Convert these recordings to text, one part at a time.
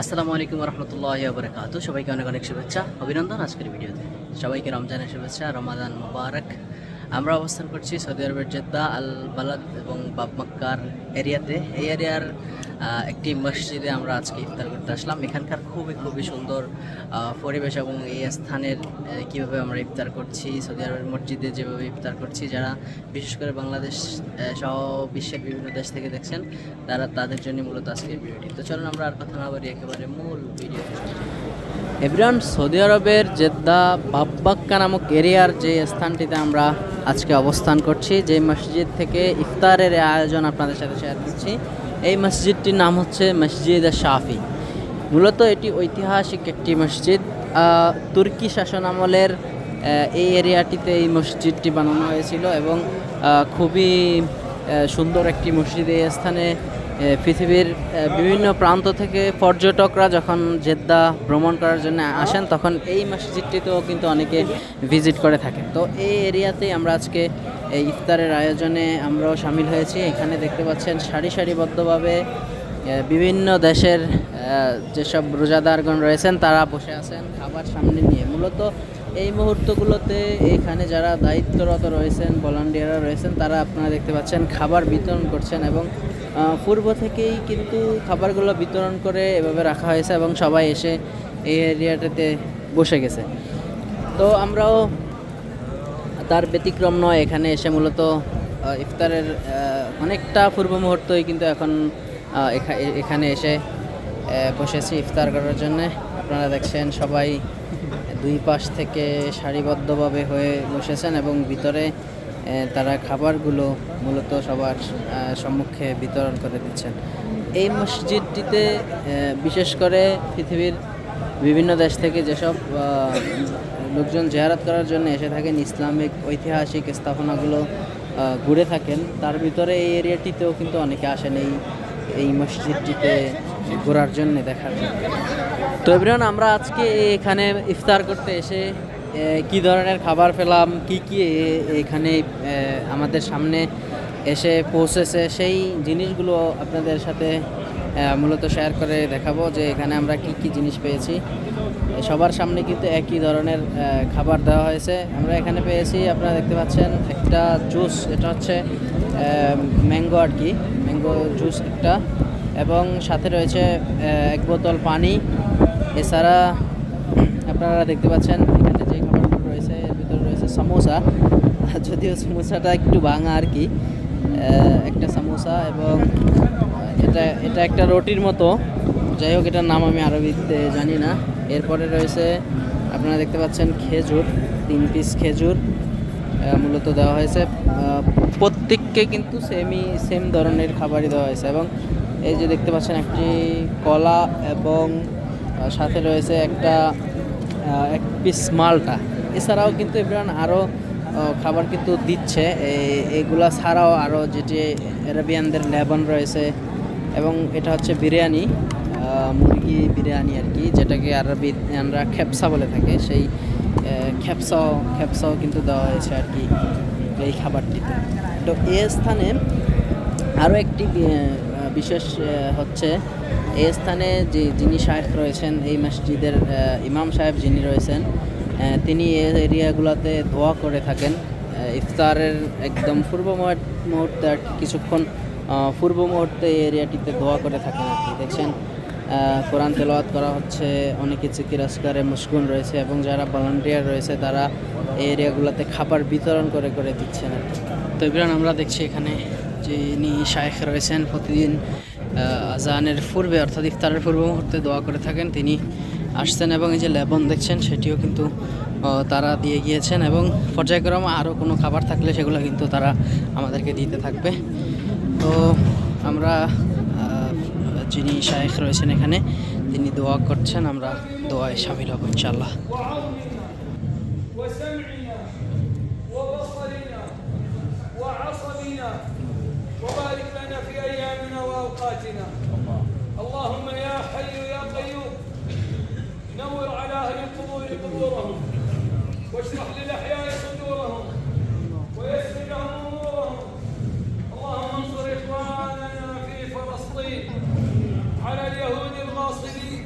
আসসালামু আলাইকুম রহমতুল্লাহ আবরকাত সবাইকে অনেক অনেক শুভেচ্ছা, অভিনন্দন আজকের ভিডিওতে। সবাইকে রমজানের শুভেচ্ছা, রমাদান মুবারক। আমরা অবস্থান করছি সৌদি আরবের জেদ্দা আল বালাদ এবং বাপমাক্কার এরিয়াতে। এই এরিয়ার একটি মসজিদে আমরা আজকে ইফতার করতে আসলাম। এখানকার খুবই খুবই সুন্দর পরিবেশ এবং এই স্থানের কীভাবে আমরা ইফতার করছি, সৌদি আরবের মসজিদে যেভাবে ইফতার করছি, যারা বিশেষ করে বাংলাদেশ সহ বিশ্বের বিভিন্ন দেশ থেকে দেখছেন, তারা তাদের জন্য মূলত আজকে ভিডিওটি। তো চলুন আমরা আর কথা না বলি একেবারে মূল ভিডিও এভরিওয়ান, সৌদি আরবের জেদ্দা বাব্বাক্কা নামক এরিয়ার যে স্থানটিতে আমরা আজকে অবস্থান করছি, যে মসজিদ থেকে ইফতারের আয়োজন আপনাদের সাথে শেয়ার করছি এই মসজিদটির নাম হচ্ছে মসজিদ শাফি। মূলত এটি ঐতিহাসিক একটি মসজিদ। তুর্কি শাসন আমলের এই এরিয়াটিতে এই মসজিদটি বানানো হয়েছিল এবং খুবই সুন্দর একটি মসজিদ এই স্থানে পৃথিবীর বিভিন্ন প্রান্ত থেকে পর্যটকরা যখন জেদ্দা ভ্রমণ করার জন্য আসেন, তখন এই মসজিদটিতেও কিন্তু অনেকে ভিজিট করে থাকেন। তো এই এরিয়াতেই আমরা আজকে এই ইফতারের আয়োজনে আমরাও সামিল হয়েছি। এখানে দেখতে পাচ্ছেন সারি সারিবদ্ধভাবে বিভিন্ন দেশের যেসব রোজাদারগণ রয়েছেন, তারা বসে আছেন খাবার সামনে নিয়ে। মূলত এই মুহূর্তগুলোতে এখানে যারা দায়িত্বরত রয়েছেন ভলান্টিয়াররা রয়েছেন, তারা আপনারা দেখতে পাচ্ছেন খাবার বিতরণ করছেন এবং পূর্ব থেকেই কিন্তু খাবারগুলো বিতরণ করে এভাবে রাখা হয়েছে এবং সবাই এসে এই এরিয়াটাতে বসে গেছে। তো আমরাও তার ব্যতিক্রম নয়, এখানে এসে মূলত ইফতারের অনেকটা পূর্ব মুহূর্তই কিন্তু এখন এখানে এসে বসেছি ইফতার করার জন্য। আপনারা দেখছেন সবাই দুই পাশ থেকে সারিবদ্ধভাবে হয়ে বসেছেন এবং ভিতরে তারা খাবারগুলো মূলত সবার সম্মুখে বিতরণ করে দিচ্ছেন। এই মসজিদটিতে বিশেষ করে পৃথিবীর বিভিন্ন দেশ থেকে যেসব লোকজন জেয়ারাত করার জন্য এসে থাকেন, ইসলামিক ঐতিহাসিক স্থাপনাগুলো ঘুরে থাকেন, তার ভিতরে এই এরিয়াটিতেও কিন্তু অনেকে আসেন এই এই মসজিদটিতে ঘোরার জন্য দেখার জন্য। তো এভরিওয়ান, আমরা আজকে এখানে ইফতার করতে এসে কি ধরনের খাবার পেলাম, কি কি এখানে আমাদের সামনে এসে পৌঁছেছে, সেই জিনিসগুলো আপনাদের সাথে মূলত শেয়ার করে দেখাবো যে এখানে আমরা কি কি জিনিস পেয়েছি। সবার সামনে কিন্তু একই ধরনের খাবার দেওয়া হয়েছে। আমরা এখানে পেয়েছি, আপনারা দেখতে পাচ্ছেন, একটা জুস এটা হচ্ছে ম্যাঙ্গো আর কি ম্যাঙ্গো জুস একটা। এবং সাথে রয়েছে এক বোতল পানি। এছাড়া আপনারা দেখতে পাচ্ছেন যে খাবারগুলো রয়েছে এর ভিতরে রয়েছে সমোসা যদিও সমোসাটা একটু ভাঙা আর কি একটা সমোসা এবং এটা এটা একটা রুটির মতো। যাই হোক, এটার নাম আমি আরবিতে জানি না। এরপরে রয়েছে, আপনারা দেখতে পাচ্ছেন খেজুর, তিন পিস খেজুর মূলত দেওয়া হয়েছে। প্রত্যেককে কিন্তু সেমই সেম ধরনের খাবারই দেওয়া হয়েছে এবং এই যে দেখতে পাচ্ছেন একটি কলা এবং সাথে রয়েছে একটা এক পিস মালটা। এছাড়াও কিন্তু এবার আরও খাবার কিন্তু দিচ্ছে। এগুলা ছাড়াও আরও যেটি অ্যারাবিয়ানদের লেবন রয়েছে এবং এটা হচ্ছে বিরিয়ানি মুরগি বিরিয়ানি আর কি, যেটাকে আরবিয়ানরা খেপসা বলে থাকে। সেই খেপসাও খেপসাও কিন্তু দেওয়া হয়েছে আর কি এই খাবারটিতে। তো এই স্থানে আরও একটি বিশেষ হচ্ছে এই স্থানে যে যিনি সাহেব রয়েছেন, এই মসজিদের ইমাম সাহেব যিনি রয়েছেন তিনি এই এরিয়াগুলোতে দোয়া করে থাকেন। ইফতারের একদম পূর্ব মুহূর্তে আর কিছুক্ষণ পূর্ব মুহূর্তে এই এরিয়াটিতে দোয়া করে থাকেন আর কি। দেখছেন কোরআন তেলাওয়াত করা হচ্ছে, অনেকে চিকির আসকারে মুশগুন রয়েছে এবং যারা ভলান্টিয়ার রয়েছে, তারা এই এরিয়াগুলোতে খাবার বিতরণ করে করে দিচ্ছেন আর তো এবার আমরা দেখছি এখানে যিনি শায়েখ রয়েছেন, প্রতিদিন আজানের পূর্বে, অর্থাৎ ইফতারের পূর্ব মুহূর্তে দোয়া করে থাকেন। তিনি আসছেন এবং এই যে লেবন দেখছেন সেটিও কিন্তু আহ, তারা দিয়ে গিয়েছেন এবং পর্যায়ক্রমে আরও কোনো খাবার থাকলে সেগুলো কিন্তু তারা আমাদেরকে দিতে থাকবে তো আমরা আহ, যিনি শায়েখ রয়েছেন এখানে তিনি দোয়া করছেন আমরা দোয়ায় সামিল হব ইনশাল্লাহ وسمعنا وبصرنا وعصبنا وبارك لنا في ايامنا واوقاتنا اللهم يا حي يا قيوم نور على أهل القبور قبورهم. واشرح للأحياء صدورهم. ويسر لهم أمورهم. اللهم انصر إخواننا في فلسطين. على اليهود الغاصبين.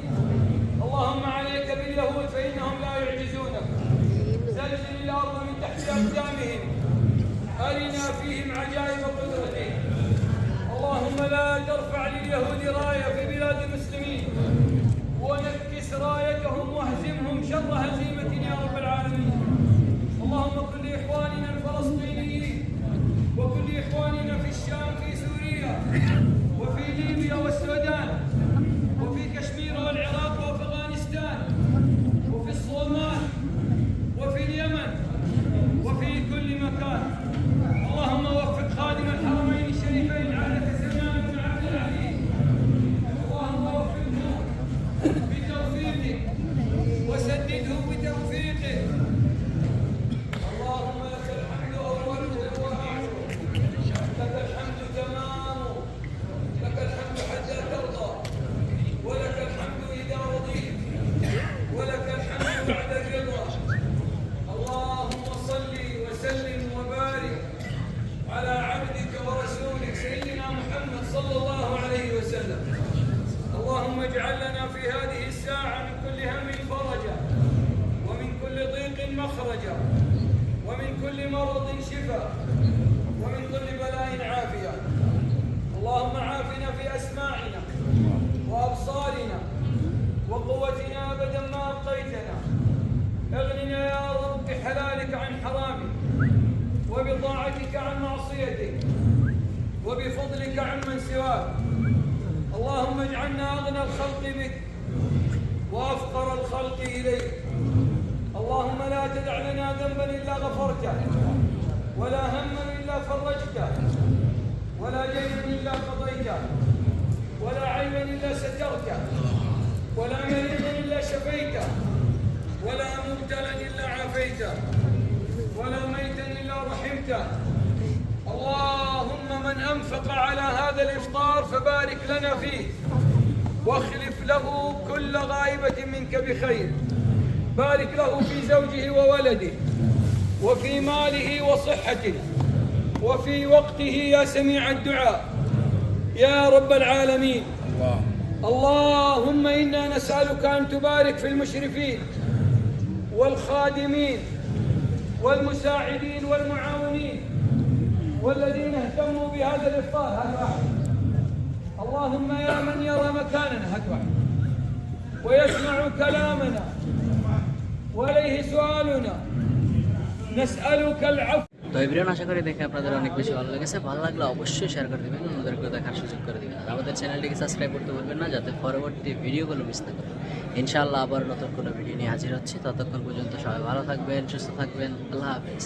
اللهم عليك باليهود فإنهم لا يعجزونك. زلزل الأرض من تحت أقدامهم. أرنا فيهم عجائب قدرتك اللهم لا ترفع لليهود راية بحلالك عن حرامك وبطاعتك عن معصيتك وبفضلك عن من سواك. اللهم اجعلنا أغنى الخلق بك وأفقر الخلق إليك. اللهم لا تدع لنا ذنبا إلا غفرته ولا هما إلا فرجته ولا جيبا إلا قضيته ولا عيبا إلا سترته ولا مريضا إلا شفيته ولا مبتلا ولا ميتا إلا رحمته. اللهم من أنفق على هذا الإفطار فبارك لنا فيه. واخلف له كل غائبة منك بخير. بارك له في زوجه وولده. وفي ماله وصحته. وفي وقته يا سميع الدعاء. يا رب العالمين. الله. اللهم إنا نسألك أن تبارك في المشرفين والخادمين والمساعدين والمعاونين والذين اهتموا بهذا الإفطار هذا واحد. اللهم يا من يرى مكاننا هذا واحد. ويسمع كلامنا. واليه سؤالنا. نسألك العفو. তো এই ভিডিও আশা করি দেখে আপনাদের অনেক বেশি ভালো লেগেছে। ভালো লাগলে অবশ্যই শেয়ার করে দেবেন অন্যদেরকে দেখার সুযোগ করে দেবেন। আর আমাদের চ্যানেলটিকে সাবস্ক্রাইব করতে ভুলবেন না, যাতে পরবর্তী ভিডিওগুলো মিস না করেন। ইনশাআল্লাহ আবার নতুন কোনো ভিডিও নিয়ে হাজির হচ্ছি। ততক্ষণ পর্যন্ত সবাই ভালো থাকবেন, সুস্থ থাকবেন। আল্লাহ হাফেজ।